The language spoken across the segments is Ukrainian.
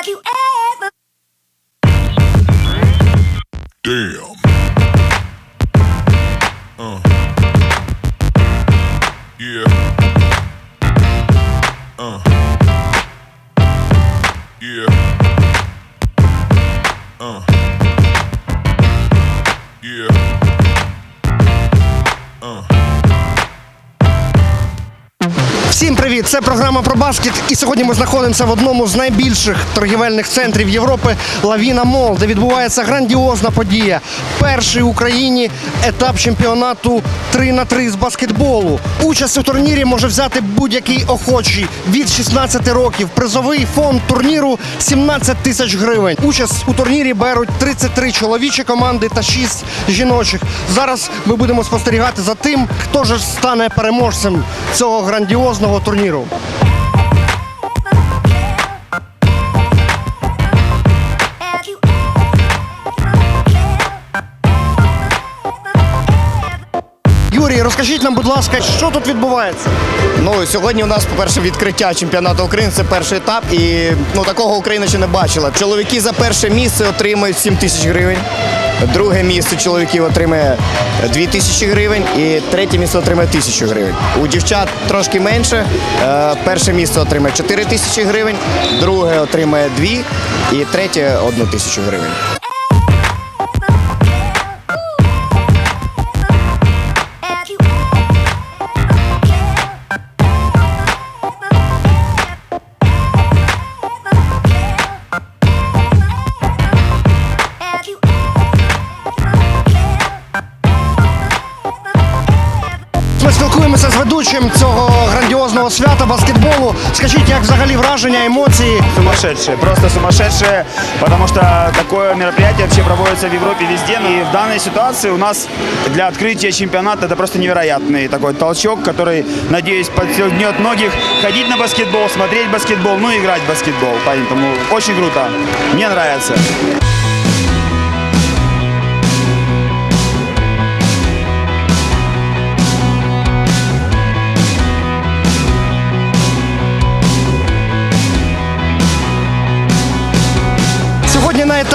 Have you ever? Damn. Всім привіт! Це програма про баскет. І сьогодні ми знаходимося в одному з найбільших торгівельних центрів Європи Лавіна Мол, де відбувається грандіозна подія. Перший в Україні етап чемпіонату 3 на 3 з баскетболу. Участь у турнірі може взяти будь-який охочий від 16 років. Призовий фонд турніру 17 тисяч гривень. Участь у турнірі беруть 33 чоловічі команди та 6 жіночих. Зараз ми будемо спостерігати за тим, хто ж стане переможцем цього грандіозного турніру. Розкажіть нам, будь ласка, що тут відбувається? Ну сьогодні у нас, по-перше, відкриття чемпіонату України. Це перший етап, і ну такого Україна ще не бачила. Чоловіки за перше місце отримують 7 тисяч гривень. Друге місце чоловіків отримує 2 тисячі гривень, і третє місце отримує тисячу гривень. У дівчат трошки менше. Е, Перше місце отримує 4 тисячі гривень, друге отримує 2 і третє 1 тисячу гривень. ведучим цього грандіозного свята баскетболу. Скажіть, як взагалі враження, емоції? сумасшедшее, просто сумасшедшее, потому что такое мероприятие вообще проводится в Европе везде. И в данной ситуации у нас для открытия чемпионата это просто невероятный такой толчок, который, надеюсь, подстегнет многих ходить на баскетбол, смотреть баскетбол, ну и играть в баскетбол. Поэтому очень круто. Мне нравится.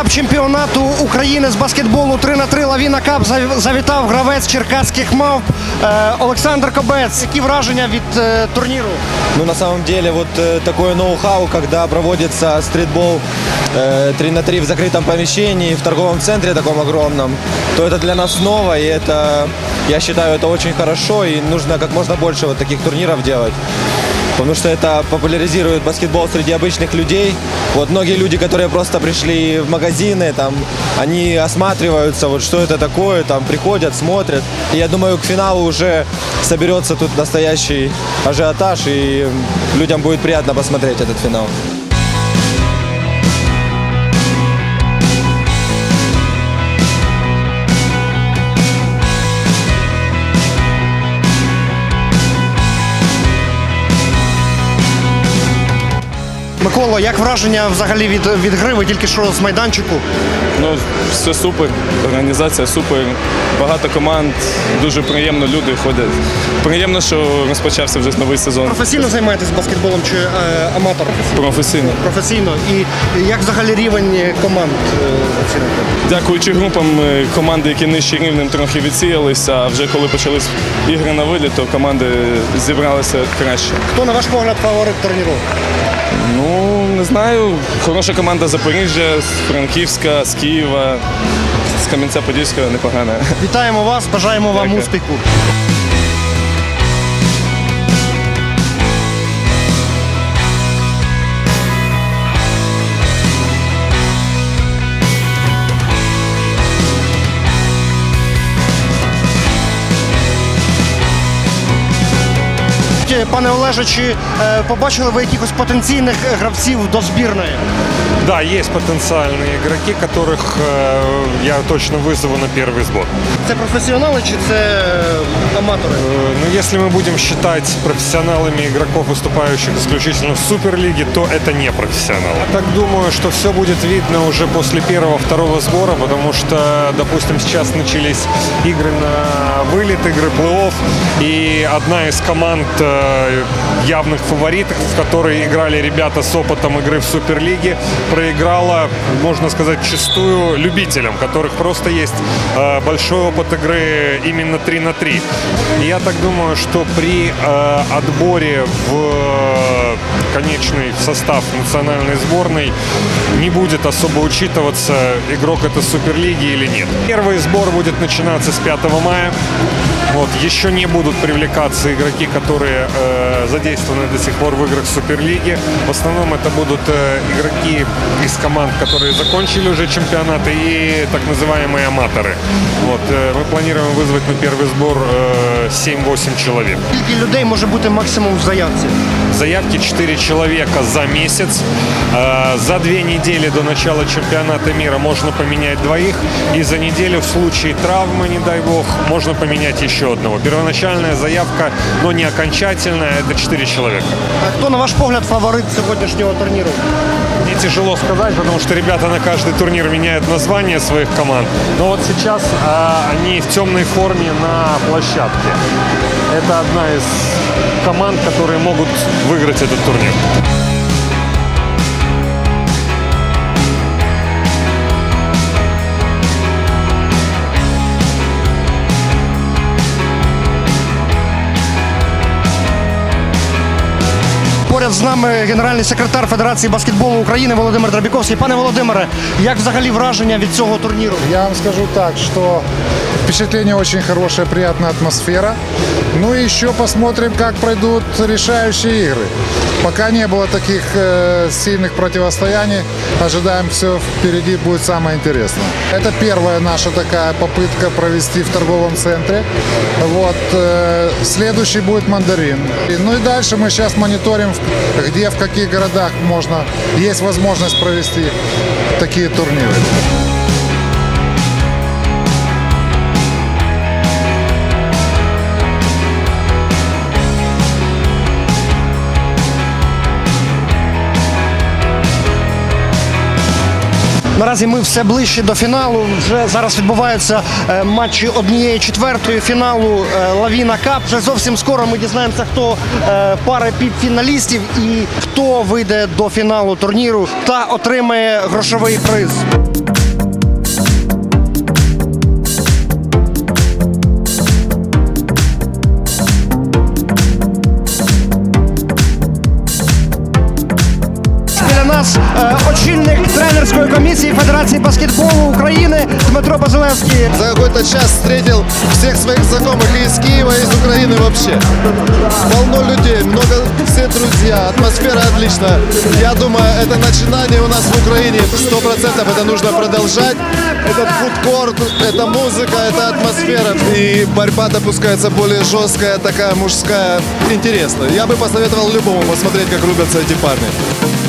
етап чемпіонату України з баскетболу 3 на 3 Лавіна Кап зав- завітав гравець черкаських мавп е, Олександр Кобець. Які враження від е, турніру? Ну, на самом деле, вот э, такое ноу-хау, когда проводится стритбол э, 3 на 3 в закрытом помещении, в торговом центре таком огромном, то это для нас ново, и это, я считаю, это очень хорошо, и нужно как можно больше вот таких турниров делать. Потому что это популяризирует баскетбол среди обычных людей. Вот многие люди, которые просто пришли в магазины, там, они осматриваются, вот что это такое, там приходят, смотрят. И я думаю, к финалу уже соберется тут настоящий ажиотаж, и людям будет приятно посмотреть этот финал. Миколо, як враження взагалі від, від гри? Ви тільки що з майданчику? Ну, все супер, організація супер, багато команд, дуже приємно люди ходять. Приємно, що розпочався вже новий сезон. Професійно займаєтесь баскетболом чи е, аматор? Професійно. Професійно. І як взагалі рівень команд е, оцінити? Дякуючи групам е, команди, які нижче рівнем, трохи відсіялися, а вже коли почались ігри на виліт, то команди зібралися краще. Хто на ваш погляд фаворит турніру? Ну, не знаю, хороша команда Запоріжжя, з Франківська, з Києва, з Кам'янця-Подільського непогана. Вітаємо вас, бажаємо вам Дякую. успіху. Пане Олеже, чи е, побачили ви якихось потенційних гравців до збірної? Да, есть потенциальные игроки, которых э, я точно вызову на первый сбор. Це професіонали чи це е, аматори? Э, Но если мы будем считать профессионалами игроков, выступающих исключительно в Суперлиге, то это не профессионалы. Я так думаю, что все будет видно уже после первого-второго сбора, потому что, допустим, сейчас начались игры на вылет, игры плей-офф, и одна из команд э, явных фаворитов, в которой играли ребята с опытом игры в Суперлиге, проиграла, можно сказать, чистую любителям, у которых просто есть э, большой опыт игры именно 3 на 3. И я так думаю, что при э, отборе в э, конечный состав национальной сборной не будет особо учитываться, игрок это Суперлиги или нет. Первый сбор будет начинаться с 5 мая. Вот, еще не будут привлекаться игроки, которые э, задействованы до сих пор в играх Суперлиги. В основном это будут э, игроки из команд, которые закончили уже чемпионаты и так называемые аматоры. Вот, э, мы планируем вызвать на первый сбор э, 7-8 человек. Скільки людей може бути максимум в заявці? Заявки 4 человека за месяц. Э, За две недели до начала чемпионата мира можно поменять двоих. И за неделю в случае травмы, не дай бог, можно поменять еще одного. Первоначальная заявка, но не окончательная, это 4 человека. А Хто, на ваш погляд, фаворит сьогоднішнього турніру? Мне тяжело сказать, потому что ребята на каждый турнир меняют название своих команд. Но вот сейчас а, они в темной форме на площадке. Это одна из команд, которые могут выиграть этот турнир. Поряд з нами генеральний секретар Федерації баскетболу України Володимир Драбіковський. Пане Володимире, як взагалі враження від цього турніру? Я вам скажу так, что впечатление очень хорошее, приятная атмосфера. Ну и еще посмотрим, как пройдут решающие игры. Пока не было таких э, сильных противостояний. Ожидаем, все впереди будет самое интересное. Это первая наша такая попытка провести в торговом центре. Вот, э, следующий будет мандарин. И- Ну и дальше мы сейчас мониторим, где, в каких городах можно, есть возможность провести такие турниры. Наразі ми все ближче до фіналу. Вже зараз відбуваються е, матчі однієї четвертої фіналу е, Лавіна Кап. Вже зовсім скоро ми дізнаємося, хто пара пари півфіналістів і хто вийде до фіналу турніру та отримає грошовий приз. очільник тренерської комісії Федерації баскетболу України Дмитро Базилевський. За какой-то час встретил всех своих знакомых и из Киева, и из Украины вообще. Полно людей, много, все друзья, атмосфера отличная. Я думаю, это начинание у нас в Украине. Сто процентов это нужно продолжать. Этот фудкорт, это музыка, это атмосфера. И борьба допускается более жесткая, такая мужская. Интересно. Я бы посоветовал любому посмотреть, как рубятся эти парни.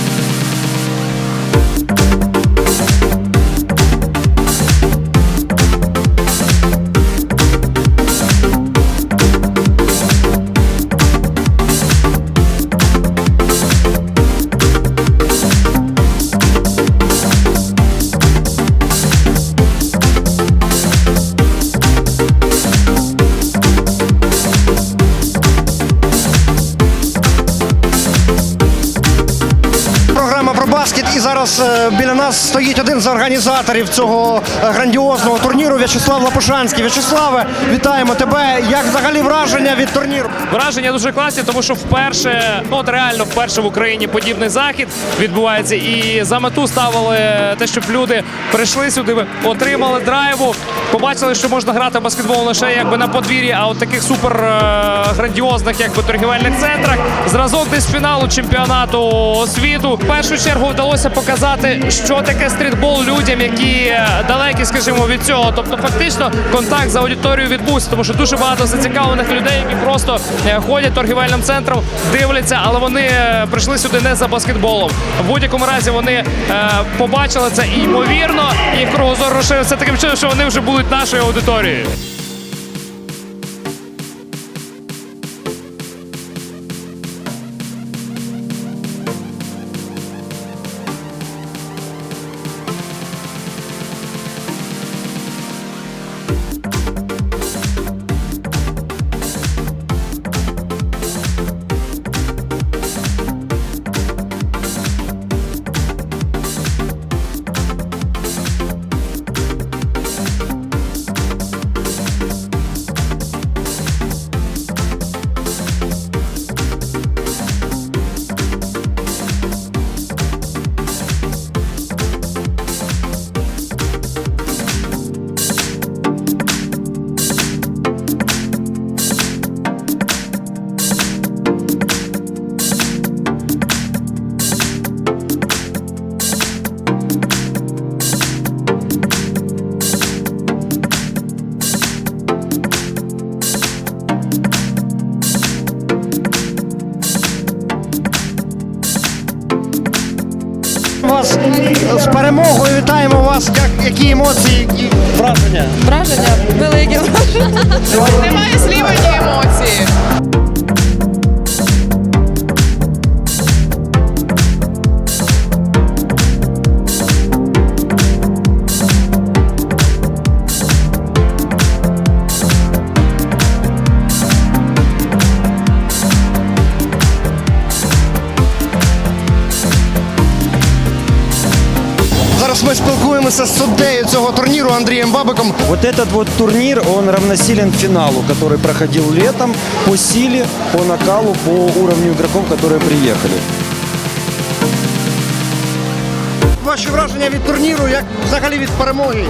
Yes. Біля нас стоїть один з організаторів цього е, грандіозного турніру В'ячеслав Лапушанський. В'ячеславе, вітаємо тебе. Як взагалі враження від турніру? Враження дуже класні, тому що вперше, ну от реально вперше в Україні подібний захід відбувається. І за мету ставили те, щоб люди прийшли сюди, отримали драйву, побачили, що можна грати в баскетбол лише якби на подвір'ї, а от таких супер е, грандіозних якби торгівельних центрах. Зразок десь фіналу чемпіонату світу. В першу чергу вдалося показати, що таке стрітбол людям, які е, далекі, скажімо, від цього. Тобто, фактично, контакт з аудиторією відбувся, тому що дуже багато зацікавлених людей, які просто е, ходять торгівельним центром, дивляться, але вони е, прийшли сюди не за баскетболом. В будь-якому разі вони побачили це і ймовірно, їх кругозор розширився таким чином, що вони вже будуть нашою аудиторією. Вас. Як, які емоції, які враження? Враження велике враження. Немає слів, ми спілкуємося з суддею цього турніру Андрієм Бабиком. Вот этот вот турнир, он равносилен финалу, который проходил летом по силе, по накалу, по уровню игроков, которые приехали. Ваші враження від турніру, як взагалі від перемоги?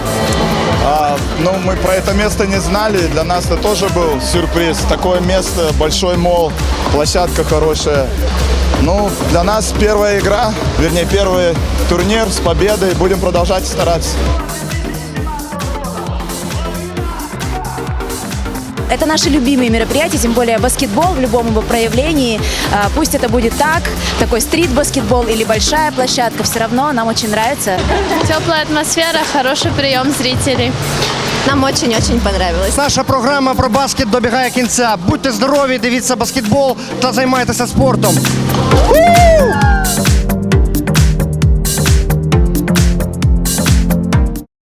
А, ну, мы про это место не знали. Для нас это тоже был сюрприз. Такое место, большой мол, площадка хорошая. Ну, для нас первая игра, вернее, первый турнир с победой. Будем продолжать стараться. Это наши любимые мероприятия, тем более баскетбол в любом его проявлении. А, Пусть это будет так, такой стрит-баскетбол или большая площадка, все равно нам очень нравится. Теплая атмосфера, хороший прием зрителей. Нам очень-очень понравилось. Наша програма про баскет добігає кінця. Будьте здорові, дивіться баскетбол та займайтеся спортом.